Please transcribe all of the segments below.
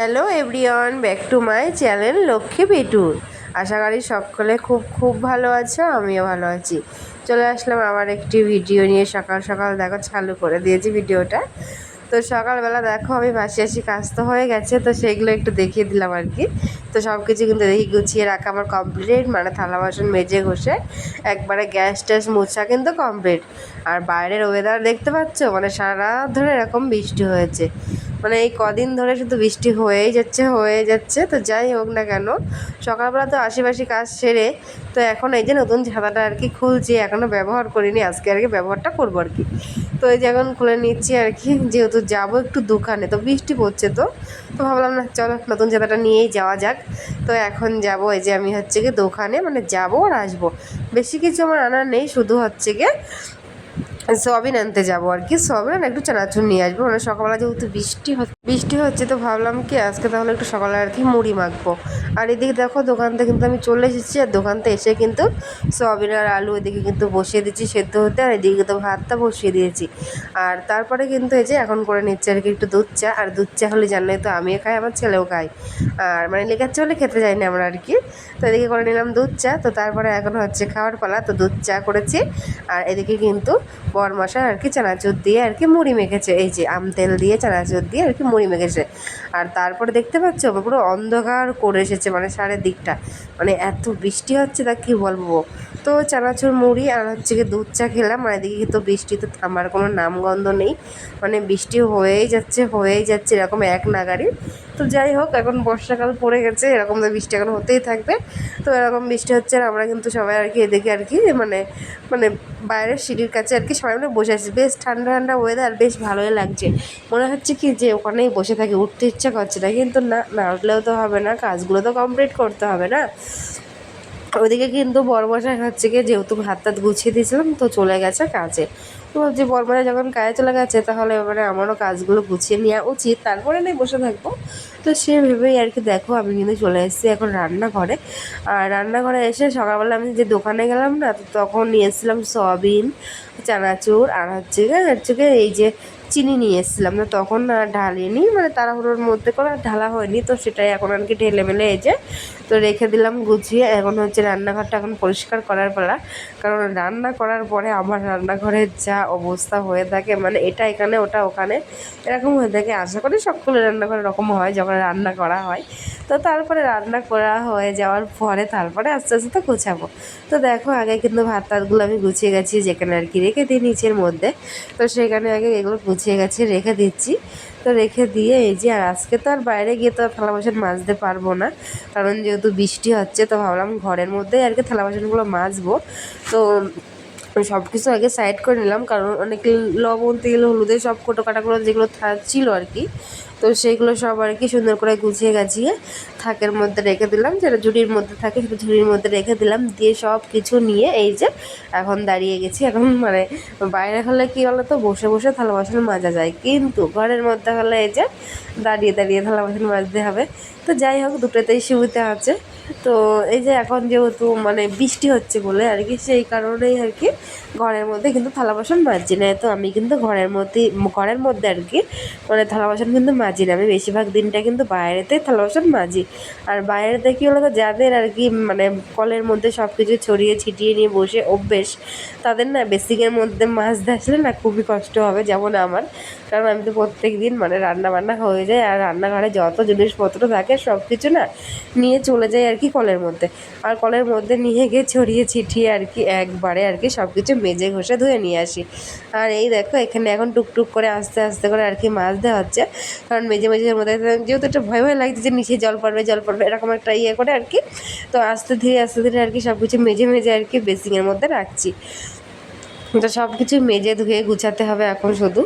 Hello everyone back to my channel Lakshmi পেটুর আশা করি সকলে খুব খুব ভালো আছো, আমিও ভালো আছি। চলে আসলাম আবার একটি ভিডিও নিয়ে, সকাল সকাল দেখো চালু করে দিয়েছি ভিডিওটা তো সকালবেলা দেখো আমি ভাসি আসি কাজ তো হয়ে গেছে, তো সেগুলো একটু দেখিয়ে দিলাম আর কি। তো সব কিছু কিন্তু দেখি গুছিয়ে রাখা, আমার কমপ্লিট মানে থালা বাসন মেজে ঘষে, একবারে গ্যাস ট্যাস মোছা কিন্তু কমপ্লিট আর বাইরের ওয়েদার দেখতে পাচ্ছ? মানে সারা ধরে এরকম বৃষ্টি হয়েছে। মানে এই কদিন ধরে শুধু বৃষ্টি হয়েই যাচ্ছে হয়ে যাচ্ছে, তো যাই হোক না কেন। সকালবেলা তো আশেপাশে কাজ সেরে, তো এখন এই যে নতুন ছাতাটা আর কি খুলছি এখনও ব্যবহার করিনি, আজকে আর কি ব্যবহারটা করব আর কি। তো এই যে এখন খুলে নিচ্ছি আর কি, যেহেতু যাব একটু দোকানে, তো বৃষ্টি পড়ছে তো তো ভাবলাম না, চলো নতুন ছাতাটা নিয়েই যাওয়া যাক। তো এখন যাব, এই যে আমি হচ্ছে কি দোকানে মানে যাব আর আসব। বেশি কিছু আমার আনার নেই, শুধু হচ্ছে গিয়ে সয়াবিন আনতে যাব আর কি। সয়াবিন একটু চানাচুর নিয়ে আসব। মানে সকালবেলা যেহেতু বৃষ্টি হচ্ছে বৃষ্টি হচ্ছে তো ভাবলাম কি আজকে তাহলে একটু সকালে আর কি মুড়ি মাখবো। আর এদিকে দেখো দোকান থেকে কিন্তু আমি চলে এসেছি, আর দোকান থেকে এসে কিন্তু সয়াবিন আর আলু এদিকে কিন্তু বসিয়ে দিচ্ছি সেদ্ধ হতে, আর এদিকে তো ভাতটা বসিয়ে দিয়েছি। আর তারপরে কিন্তু এই যে এখন করে নিচ্ছে আর কি একটু দুধ চা, আর দুধ চা হলে জানলে তো আমিও খাই, আমার ছেলেও খাই আর মানে লেখার চা হলে খেতে যাই না আমরা আর কি। তো এদিকে করে নিলাম দুধ চা, তো তারপরে এখন হচ্ছে খাওয়ার পালা, তো দুধ চা করেছি। আর এদিকে কিন্তু বর মশা আর কি চানাচুর দিয়ে আর কি মুড়ি মেখেছে, এই যে আম তেল দিয়ে চানাচুর দিয়ে আর কি মুড়ি মেঘেছে আর তারপর দেখতে পাচ্ছ, পুরো অন্ধকার করে এসেছে মানে সাড়ে দিকটা। মানে এত বৃষ্টি হচ্ছে তা কি বলব? তো চানাচুর মুড়ি আর হচ্ছে গিয়ে দুধ চা খেলাম, আর এদিকে তো বৃষ্টি, তো থামার কোনো নামগন্ধ নেই। মানে বৃষ্টি হয়েই যাচ্ছে হয়েই যাচ্ছে, এরকম এক নাগারি। তো যাই হোক, এখন বর্ষাকাল পড়ে গেছে, এরকম তো বৃষ্টি এখন হতেই থাকবে। তো এরকম বৃষ্টি হচ্ছে আর আমরা কিন্তু সবাই আর কি এদিকে আর কি মানে মানে বাইরের সিঁড়ির কাছে আর কি সবাই মিলে বসে আছি। বেশ ঠান্ডা ঠান্ডা ওয়েদার বেশ ভালোই লাগছে। মনে হচ্ছে কি যে ওখানেই বসে থাকি, উঠতে ইচ্ছা করছে না, কিন্তু না না উঠলেও তো হবে না, কাজগুলো তো কমপ্লিট করতে হবে না। ওইদিকে কিন্তু বড়মশাই হচ্ছে গিয়ে যেহেতু ভাত টাত গুছিয়ে দিয়েছিলাম, তো চলে গেছে কাজে। ভাবছি বরবারে যখন কাজে চলে গেছে, তাহলে এবারে আমারও কাজগুলো গুছিয়ে নেওয়া উচিত। তারপরে নেই বসে থাকব। তো সে ভেবেই আর কি, দেখো, আমি কিন্তু চলে এসেছি এখন রান্নাঘরে। আর রান্নাঘরে এসে সকালবেলা আমি যে দোকানে গেলাম না, তো তখন নিয়ে এসেছিলাম সয়াবিন, চানাচুর, আর হচ্ছে হচ্ছে এই যে চিনি নিয়ে এসেছিলাম। না তখন ঢালিনি মানে তাড়াহুড়োর মধ্যে করে ঢালা হয়নি। তো সেটাই এখন আর কি ঢেলে মেলে এই যে, তো রেখে দিলাম গুছিয়ে। এখন হচ্ছে রান্নাঘরটা এখন পরিষ্কার করার পালা। কারণ রান্না করার পরে আমার রান্নাঘরের যা অবস্থা হয়ে থাকে মানে এটা এখানে, ওটা ওখানে, এরকম হয়ে থাকে। আশা করি সকলের রান্নাঘরে এরকম হয়, যখন রান্না করা হয়। তো তারপরে রান্না করা হয়ে যাওয়ার পরে তারপরে আস্তে আস্তে তো গোছাবো। তো দেখো, আগে কিন্তু ভাত টাতগুলো আমি গুছিয়ে গেছি, যেখানে আর কি রেখে দিই নিচের মধ্যে। তো সেখানে আগে এগুলো গুছিয়ে গেছে, রেখে দিচ্ছি। তো রেখে দিয়ে এই যে, আর আজকে তো আর বাইরে গিয়ে তো আর থালা বাসন মাজতে পারব না। কারণ যেহেতু বৃষ্টি হচ্ছে, তো ভাবলাম ঘরের মধ্যেই আর কি থালা বাসনগুলো মাজবো। তো সব কিছু আগে সাইড করে নিলাম, কারণ অনেক লবণ, তেল, হলুদে সব কোটো কাটাগুলো যেগুলো ছিল আর কি। তো সেইগুলো সব আর কি সুন্দর করে গুছিয়ে গাছিয়ে থাকের মধ্যে রেখে দিলাম। যেটা ঝুড়ির মধ্যে থাকে সেটা ঝুড়ির মধ্যে রেখে দিলাম। দিয়ে সব কিছু নিয়ে এই যে এখন দাঁড়িয়ে গেছি। এখন মানে বাইরে হলে কি হলো তো বসে বসে থালা বাসন মাজা যায়। কিন্তু ঘরের মধ্যে হলে এই যে দাঁড়িয়ে দাঁড়িয়ে থালা বাসন মাজতে হবে। তো যাই হোক, দুটোতেই সুবিধা আছে। তো এই যে এখন যেহেতু মানে বৃষ্টি হচ্ছে বলে আর কি, সেই কারণেই আর কি ঘরের মধ্যে কিন্তু থালা বাসন মাজছি না। তো আমি কিন্তু ঘরের মধ্যে ঘরের মধ্যে আর কি মানে থালা বাসন কিন্তু মাজি না। আমি বেশিরভাগ দিনটা কিন্তু বাইরেতে থালা বাসন মাজি। আর বাইরেতে কী হলো তো যাদের আর কি মানে কলের মধ্যে সব কিছু ছড়িয়ে ছিটিয়ে নিয়ে বসে অভ্যেস, তাদের না বেসিকের মধ্যে মাছ আসলে না খুবই কষ্ট হবে যেমন আমার। কারণ আমি তো প্রত্যেক দিন মানে রান্না বান্না হয়ে যায় আর রান্নাঘরে যত জিনিসপত্র থাকে সব কিছু না নিয়ে চলে যাই আর কি কলের মধ্যে? আর কলের মধ্যে নিয়ে গিয়ে ছড়িয়ে ছিটিয়ে আর কি একবারে আর কি সব কিছু মেজে ঘষে ধুয়ে নিয়ে আসি। আর এই দেখো, এখানে এখন টুকটুক করে আস্তে আস্তে করে আর কি মাছ দেওয়া হচ্ছে। কারণ মেজে মেজের মধ্যে যেহেতু একটা ভয় ভয় লাগছে যে নিচে জল পড়বে জল পড়বে, এরকম একটা ইয়ে করে আর কি। তো আস্তে ধীরে আস্তে ধীরে আর কি সব কিছু মেজে মেজে আর কি বেসিংয়ের মধ্যে রাখছি। তো সব কিছু মেজে ধুয়ে গুছাতে হবে এখন শুধু।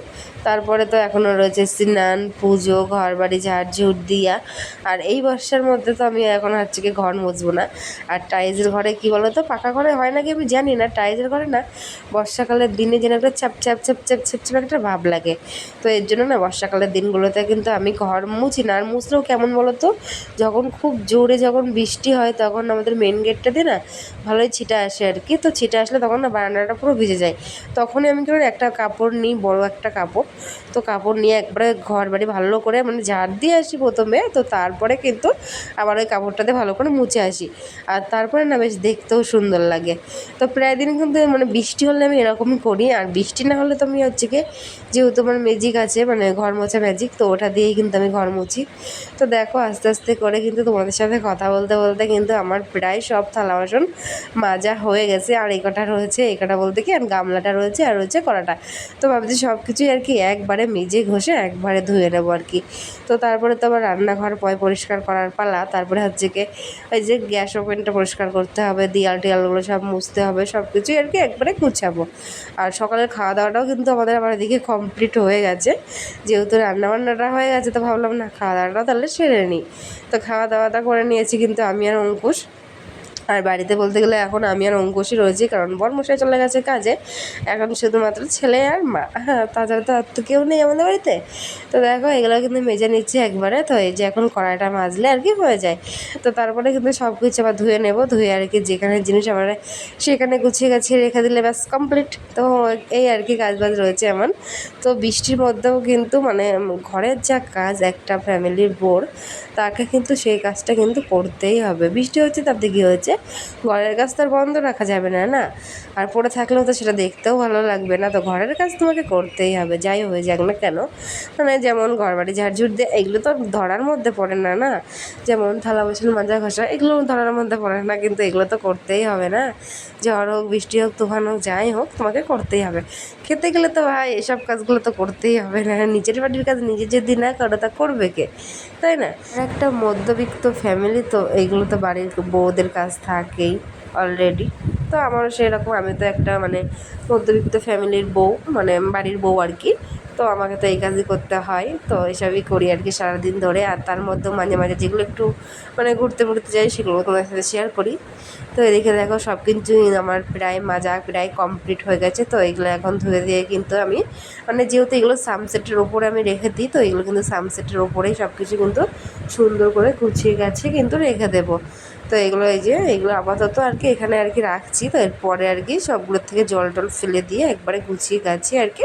তারপরে তো এখনও রয়েছে স্নান, পুজো ঘর বাড়ি ঝাড়ঝুট দিয়া। আর এই বর্ষার মধ্যে তো আমি এখন হচ্ছে কি ঘর মুছবো না। আর টাইলসের ঘরে কি বলো তো পাকা ঘরে হয় নাকি আমি জানি না, টাইলসের ঘরে না। বর্ষাকালের দিনে যেন একটা চাপ চাপ চাপ চাপ চাপ চাপ একটা ভাব লাগে। তো এর জন্য না বর্ষাকালের দিনগুলোতে কিন্তু আমি ঘর মুছি না। আর মুছলেও কেমন বলো তো যখন খুব জোরে যখন বৃষ্টি হয় তখন আমাদের মেন গেটটাতে না ভালোই ছিটা আসে আর কি। তো ছিটা আসলে তখন না বারান্দাটা পুরো ভিজে যায়। যায় তখনই আমি ধরুন একটা কাপড় নিই, বড় একটা কাপড়। তো কাপড় নিয়ে একবারে ঘর বাড়ি ভালো করে মানে ঝাড় দিয়ে আসি প্রথমে, তো তারপরে কিন্তু আবার ওই কাপড়টাতে ভালো করে মুছে আসি। আর তারপরে না বেশ দেখতেও সুন্দর লাগে। তো প্রায় দিন কিন্তু মানে বৃষ্টি হলে আমি এরকমই করি, আর বৃষ্টি না হলে তো আমি হচ্ছে কি যেহেতু আমার ম্যাজিক আছে মানে ঘর মোছা ম্যাজিক তো ওটা দিয়েই কিন্তু আমি ঘর মুছি। তো দেখো আস্তে আস্তে করে কিন্তু তোমাদের সাথে কথা বলতে বলতে কিন্তু আমার প্রায় সব থালা বাসন মাজা হয়ে গেছে, আর এই কটা রয়েছে এই কটা বলতে কি আর গামলাটা রয়েছে আর রয়েছে কড়াটা। তো ভাবছি সব কিছুই আর কি একবারে মেজে ঘষে একবারে ধুয়ে নেব আর কি। তো তারপরে তো আবার রান্নাঘর পয় পরিষ্কার করার পালা। তারপরে হচ্ছে কি ওই যে গ্যাস ওভেনটা পরিষ্কার করতে হবে, দিয়াল টিয়ালগুলো সব মুছতে হবে সব কিছুই আর কি একবারে গুছাবো। আর সকালের খাওয়া দাওয়াটাও কিন্তু আমাদের আমার এদিকে কমপ্লিট হয়ে গেছে। যেহেতু রান্নাবান্নাটা হয়ে গেছে, তো ভাবলাম না খাওয়া দাওয়াটা তাহলে সেরে নিই। তো খাওয়া দাওয়াটা করে নিয়েছি কিন্তু আমি আর অঙ্কুশ। আর বাড়িতে বলতে গেলে এখন আমি আর অঙ্কুশই রয়েছি, কারণ বরমশাই চলে গেছে কাজে। এখন শুধুমাত্র ছেলে আর মা। হ্যাঁ তাছাড়া তো আর তো কেউ নেই আমাদের বাড়িতে। তো দেখো, এগুলো কিন্তু মেজে নিচ্ছি একবারে। তো এই যে এখন কড়াইটা মাজলে আর কি হয়ে যায়। তো তারপরে কিন্তু সব কিছু আবার ধুয়ে নেব। ধুয়ে আর কি যেখানে জিনিস আমার সেখানে গুছিয়ে গাছিয়ে রেখে দিলে ব্যাস কমপ্লিট তো এই আর কি কাজ বাজ রয়েছে এমন। তো বৃষ্টির মধ্যেও কিন্তু মানে ঘরের যা কাজ, একটা ফ্যামিলির বোর, তাকে কিন্তু সেই কাজটা কিন্তু করতেই হবে। বৃষ্টি হচ্ছে তাতে কী হয়েছে? ঘরের কাজ তো আর বন্ধ রাখা যাবে না না? আর পড়ে থাকলেও তো সেটা দেখতেও ভালো লাগবে না। তো ঘরের কাজ তোমাকে করতেই হবে, যাই হয়ে যাক না কেন? মানে যেমন ঘর বাড়ি ঝাড়ঝুড় দিয়ে, এগুলো তো ধরার মধ্যে পড়ে না না? যেমন থালা বাসন মাজা ঘষা, এগুলো ধরার মধ্যে পড়ে না, কিন্তু এগুলো তো করতেই হবে না। ঝড় হোক, বৃষ্টি হোক, তুফান হোক, যাই হোক, তোমাকে করতেই হবে। খেতে গেলে তো ভাই, এসব কাজগুলো তো করতেই হবে না। নিজের বাড়ির কাজ নিজে যদি না করো, তা করবে কে? তাই না? একটা মধ্যবিত্ত ফ্যামিলি তো এইগুলো তো বাড়ির বউদের কাজ থাকেই অলরেডি তো আমারও সেরকম, আমি তো একটা মানে মধ্যবিত্ত ফ্যামিলির বউ মানে বাড়ির বউ আর কি। তো আমাকে তো এই কাজই করতে হয়। তো এসবই করি আর কি সারাদিন ধরে। আর তার মধ্যেও মাঝে মাঝে যেগুলো একটু মানে ঘুরতে ঘুরতে যাই, সেগুলো তোমার সাথে শেয়ার করি। তো এদিকে দেখো সব কিছুই আমার প্রায় মাজা প্রায় কমপ্লিট হয়ে গেছে। তো এগুলো এখন ধুয়ে দিয়ে কিন্তু আমি মানে যেহেতু এগুলো সামসেটের ওপরে আমি রেখে দিই, তো এগুলো কিন্তু সামসেটের ওপরেই সব কিছু কিন্তু সুন্দর করে গুছিয়ে গেছে কিন্তু রেখে দেবো। তো এগুলো এই যে, এগুলো আপাতত আর কি এখানে আর কি রাখছি। তো এরপরে আর কি সবগুলোর থেকে জল টল ফেলে দিয়ে একবারে গুছিয়ে গাছিয়ে আর কি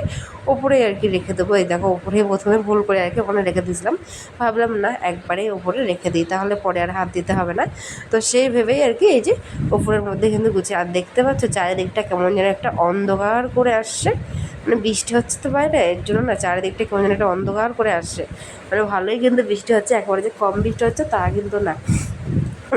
ওপরেই আর কি রেখে দেবো। এই দেখো ওপরে প্রথমে ভুল করে আর কি ওখানে রেখে দিয়েছিলাম। ভাবলাম না, একবারে ওপরে রেখে দিই, তাহলে পরে আর হাত দিতে হবে না। তো সেই ভেবেই আর কি এই যে ওপরের মধ্যে কিন্তু গুছিয়ে, আর দেখতে পাচ্ছ চারিদিকটা কেমন যেন একটা অন্ধকার করে আসছে। মানে বৃষ্টি হচ্ছে তো বাইরে, এর জন্য না চারিদিকটা কেমন যেন একটা অন্ধকার করে আসছে। মানে ভালোই কিন্তু বৃষ্টি হচ্ছে, একবারে যে কম বৃষ্টি হচ্ছে তা কিন্তু না।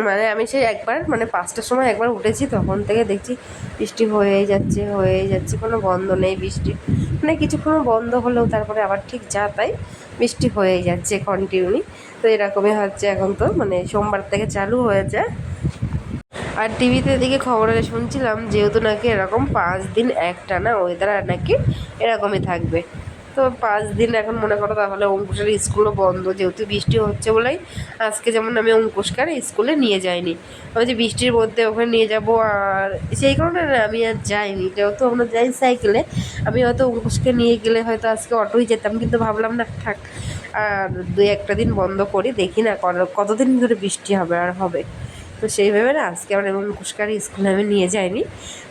মানে আমি সেই একবার মানে পাঁচটার সময় একবার উঠেছি, তখন থেকে দেখছি বৃষ্টি হয়েই যাচ্ছে হয়েই যাচ্ছে, কোনো বন্ধ নেই বৃষ্টি। মানে কিছুক্ষণ বন্ধ হলেও তারপরে আবার ঠিক যা তাই বৃষ্টি হয়েই যাচ্ছে কন্টিনিউলি তো এরকমই হচ্ছে এখন তো মানে সোমবার থেকে চালু হয়েছে। আর টিভিতে এদিকে খবরে শুনছিলাম, যেহেতু নাকি এরকম পাঁচ দিন একটা একটানা ওয়েদার নাকি এরকমই থাকবে। তো পাঁচ দিন এখন মনে করো তাহলে অঙ্কুশের স্কুলও বন্ধ, যেহেতু বৃষ্টি হচ্ছে বলেই আজকে যেমন আমি অঙ্কুশকে আর স্কুলে নিয়ে যাইনি। আমি যে বৃষ্টির মধ্যে ওখানে নিয়ে যাব আর সেই কারণে আমি আর যাইনি। যেহেতু আমরা যাই সাইকেলে আমি হয়তো অঙ্কুশকে নিয়ে গেলে হয়তো আজকে অটোই যেতাম, কিন্তু ভাবলাম না, থাক, আর দুই একটা দিন বন্ধ করি, দেখি না কতদিন ধরে বৃষ্টি হবে আর হবে। তো সেইভাবে না, আজকে আমার এবং মুখুসকার স্কুলে আমি নিয়ে যাইনি।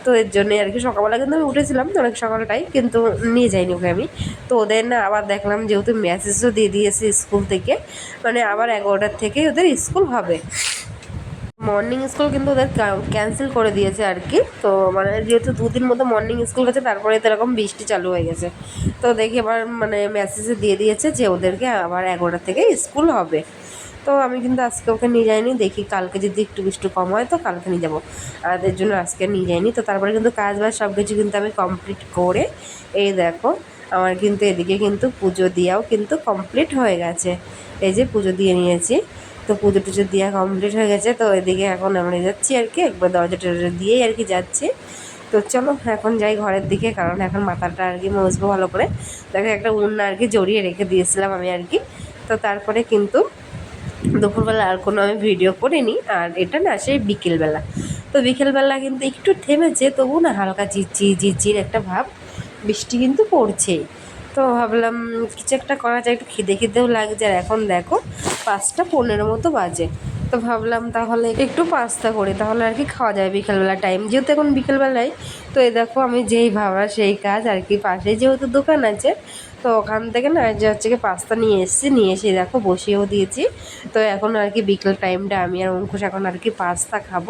তো এর জন্যে আর কি সকালবেলা কিন্তু আমি উঠেছিলাম, তো অনেক সকালটাই কিন্তু নিয়ে যাইনি ওকে আমি। তো ওদের না আবার দেখলাম যেহেতু মেসেজও দিয়ে দিয়েছে স্কুল থেকে মানে আবার এগারোটার থেকেই ওদের স্কুল হবে। মর্নিং স্কুল কিন্তু ওদের ক্যান্সেল করে দিয়েছে আর কি। তো মানে যেহেতু দুদিন মতো মর্নিং স্কুল গেছে তারপরে তো এরকম বৃষ্টি চালু হয়ে গেছে। তো দেখি আবার মানে মেসেজে দিয়ে দিয়েছে যে ওদেরকে আবার এগারোটা থেকে স্কুল হবে। তো আমি কিন্তু আজকে ওকে নিয়ে যাইনি, দেখি কালকে যদি একটু একটু কম হয় তো কালকে নিয়ে যাব। আর এর জন্য আজকে নিয়ে যাইনি, তো তারপরে কিন্তু কাজ বাজ সব কিছু কিন্তু আমি কমপ্লিট করে, এই দেখো, আমার কিন্তু এদিকে কিন্তু পুজো দেওয়াও কিন্তু কমপ্লিট হয়ে গেছে। এই যে পুজো দিয়ে নিয়েছি, তো পুজো টুজো দেওয়া কমপ্লিট হয়ে গেছে, তো এদিকে এখন আমরা যাচ্ছি আর কি, একবার দরজা টরজা দিয়েই আর কি যাচ্ছি। তো চলো, এখন যাই ঘরের দিকে, কারণ এখন মাথাটা আর কি মজবো ভালো করে। দেখো একটা উন্না আর কি জড়িয়ে রেখে দিয়েছিলাম আমি আর কি, তো তারপরে কিন্তু দুপুরবেলা আর কোনো আমি ভিডিও করিনি। আর এটা না সেই বিকেলবেলা। তো বিকেলবেলা কিন্তু একটু থেমেছে, তবু না হালকা ঝিরঝির ঝিরঝির একটা ভাব। বৃষ্টি কিন্তু পড়ছেই। তো ভাবলাম কিছু একটা করা যায়, একটু খিদে খিদেও লাগছে। আর এখন দেখো, পাঁচটা পনেরো মতো বাজে। তো ভাবলাম তাহলে একটু পাস্তা করি, তাহলে আর কি খাওয়া যায় বিকেলবেলা টাইম যেহেতু এখন বিকেলবেলায়, তো এই দেখো আমি যেই ভাবা সেই কাজ। আর কি পাশে যেহেতু দোকান আছে তো ওখান থেকে না যে হচ্ছে কি পাস্তা নিয়ে এসেছি, নিয়ে এসে দেখো বসিয়েও দিয়েছি। তো এখন আর কি বিকেল টাইমটা আমি আর অঙ্কুশ এখন আর কি পাস্তা খাব।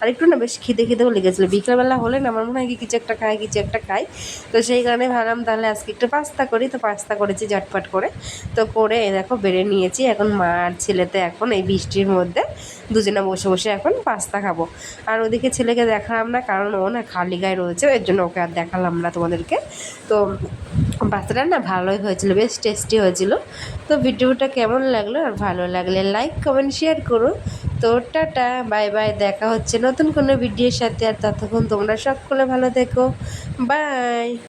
আর একটু না বেশ খিদে খিদেও লেগেছিলো। বিকেলবেলা হলে না আমার মনে হয় কি কিছু একটা খাই, কিছু একটা খাই। তো সেই কারণে ভাবলাম তাহলে আজকে একটু পাস্তা করি। তো পাস্তা করেছি ঝটপট করে। তো করে দেখো বেড়ে নিয়েছি। এখন মা আর ছেলেতে এখন এই বৃষ্টির মধ্যে দুজনে বসে বসে এখন পাস্তা খাব। আর ওদিকে ছেলেকে দেখালাম না, কারণ ও না খালি গায়ে রয়েছে। এর জন্য ওকে আর দেখালাম না তোমাদেরকে। তো পাস্তাটা না ভালোই হয়েছিল, বেশ টেস্টি হয়েছিল। তো ভিডিওটা কেমন লাগল আর ভালো লাগলে লাইক কমেন্ট শেয়ার করো। তো টাটা বাই বাই দেখা হচ্ছে নতুন কোনো ভিডিওর সাথে। আর ততক্ষণ তোমরা সকলে ভালো থেকো। বাই